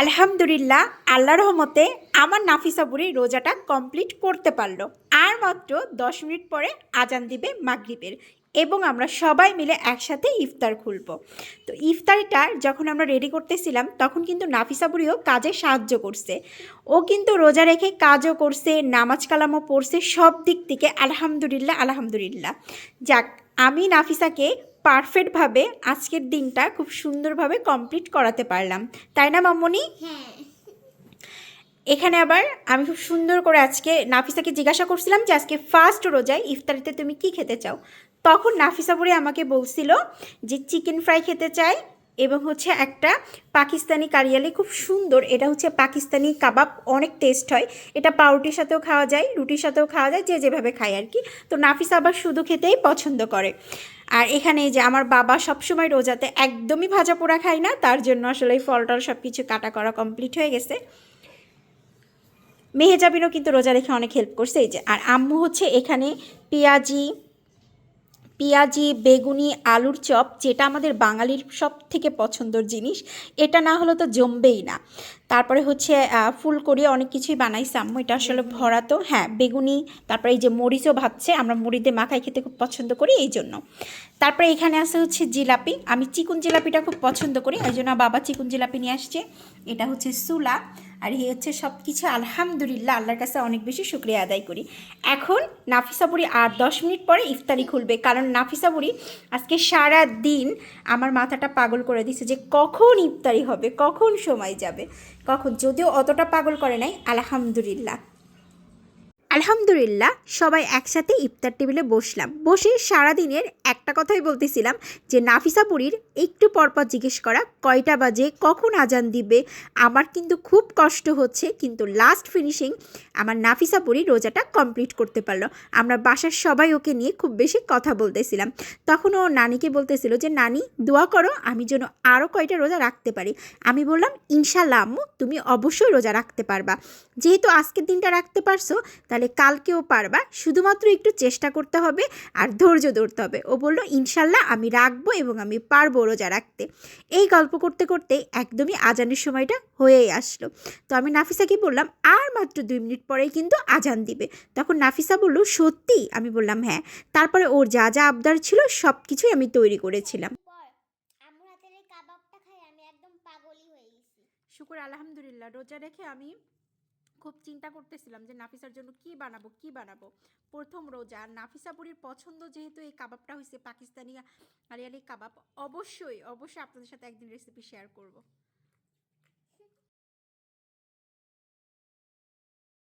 আলহামদুলিল্লাহ, আল্লাহ রহমতে আমার নাফিসা বুড়ি রোজাটা কমপ্লিট করতে পারল। আর মাত্র দশ মিনিট পরে আজান দিবে মাগরিবের এবং আমরা সবাই মিলে একসাথে ইফতার খুলব। তো ইফতারিটা যখন আমরা রেডি করতেছিলাম, তখন কিন্তু নাফিসা বুড়িও কাজে সাহায্য করছে। ও কিন্তু রোজা রেখে কাজও করছে, নামাজ কালামও পড়ছে, সব দিক থেকে আলহামদুলিল্লাহ আলহামদুলিল্লাহ। যাক, আমি নাফিসাকে পারফেক্টভাবে আজকের দিনটা খুব সুন্দরভাবে কমপ্লিট করাতে পারলাম। তাই না মামনি? হ্যাঁ। এখানে আবার আমি খুব সুন্দর করে আজকে নাফিসাকে জিজ্ঞাসা করছিলাম যে আজকে ফার্স্ট রোজায় ইফতারিতে তুমি কি খেতে চাও? তখন নাফিসা বুড়ি আমাকে বলছিল যে চিকেন ফ্রাই খেতে চাই এবং হচ্ছে একটা পাকিস্তানি কারিয়ালি খুব সুন্দর, এটা হচ্ছে পাকিস্তানি কাবাব, অনেক টেস্ট হয়। এটা পাউরুটির সাথেও খাওয়া যায়, রুটির সাথেও খাওয়া যায়, যে যেভাবে খায় আর কি। তো নাফিস আবার শুধু খেতেই পছন্দ করে। আর এখানে যে আমার বাবা সবসময় রোজাতে একদমই ভাজা পোড়া খায় না, তার জন্য আসলে এই ফল টল সব কিছু কাটা করা কমপ্লিট হয়ে গেছে। মেহেজাবিনও কিন্তু রোজা রেখে অনেক হেল্প করছে, এই যে। আর আম্মু হচ্ছে এখানে পেঁয়াজি পেঁয়াজি, বেগুনি, আলুর চপ, যেটা আমাদের বাঙালির সব থেকে পছন্দর জিনিস, এটা না হলে তো জমবেই না। তারপরে হচ্ছে আহ, ফুলকড়ি অনেক কিছুই বানাইছে আম্মু এটা আসলে ভরা তো হ্যাঁ বেগুনি তারপরে এই যে মরিচও ভাজছে আমরা মুড়িতে মাখাই খেতে খুব পছন্দ করি এই জন্য। তারপরে এখানে আছে হচ্ছে জিলাপি। আমি চিকুন জিলাপিটা খুব পছন্দ করি এই জন্য বাবা চিকুন জিলাপি নিয়ে আসছে। এটা হচ্ছে সুলা আর এই হচ্ছে সব কিছু আলহামদুলিল্লাহ আল্লাহর কাছে অনেক বেশি শুক্রিয়া আদায় করি। এখন নাফিসা বুড়ি আর দশ মিনিট পরে ইফতারি খুলবে কারণ নাফিসা বুড়ি আজকে সারা দিন আমার মাথাটা পাগল করে দিছে যে কখন ইফতারি হবে কখন সময় যাবে। কখন? যদিও অতটা পাগল করে নাই, আলহামদুলিল্লাহ। আলহামদুলিল্লাহ, সবাই একসাথে ইফতার টেবিলে বসলাম। বসে সারাদিনের একটা কথাই বলতেছিলাম যে, নাফিসা বুড়ির একটু পরপর জিজ্ঞেস করা, কয়টা বাজে, কখন আজান দিবে, আমার কিন্তু খুব কষ্ট হচ্ছে, কিন্তু লাস্ট ফিনিশিং আমার নাফিসা বুড়ি রোজাটা কমপ্লিট করতে পারল। আমরা বাসার সবাই ওকে নিয়ে খুব বেশি কথা বলতেছিলাম। তখন ও নানিকে বলতেছিল যে, নানি, দোয়া করো, আমি যেন আরও কয়টা রোজা রাখতে পারি। আমি বললাম ইনশাল্লাহ আম্মু, তুমি অবশ্যই রোজা রাখতে পারবা। যেহেতু আজকের দিনটা রাখতে পারছ, তাহলে কালকেও পারবা। শুধুমাত্র একটু চেষ্টা করতে হবে আর ধৈর্য ধরতে হবে। ও বলল ইনশাল্লাহ আমি রাখব এবং আমি পারব রোজা রাখতে। এই গল্প করতে করতে একদমই আজানের সময়টা হয়েই আসলো। তো আমি নাফিসাকে বললাম, আর মাত্র দুই মিনিট পরেই কিন্তু আজান দিবে। তখন নাফিসা বলল সত্যি? আমি বললাম হ্যাঁ। তারপরে ওর যা যা আবদার ছিল সব কিছুই আমি তৈরি করেছিলাম। পর আম্মুর হাতের এই কাবাবটা খাই আমি একদম পাগলই হয়ে গেছি। শুকুর আলহামদুলিল্লাহ। রোজা রেখে আমি খুব চিন্তা করতেছিলাম যে নাফিসার জন্য কি বানাবো কি বানাবো। প্রথম রোজা নাফিসা বুড়ির পছন্দ যেহেতু এই কাবাবটা হয়েছে পাকিস্তানি আরিয়ালি কাবাব অবশ্যই অবশ্যই আপনাদের সাথে একদিন রেসিপি শেয়ার করব।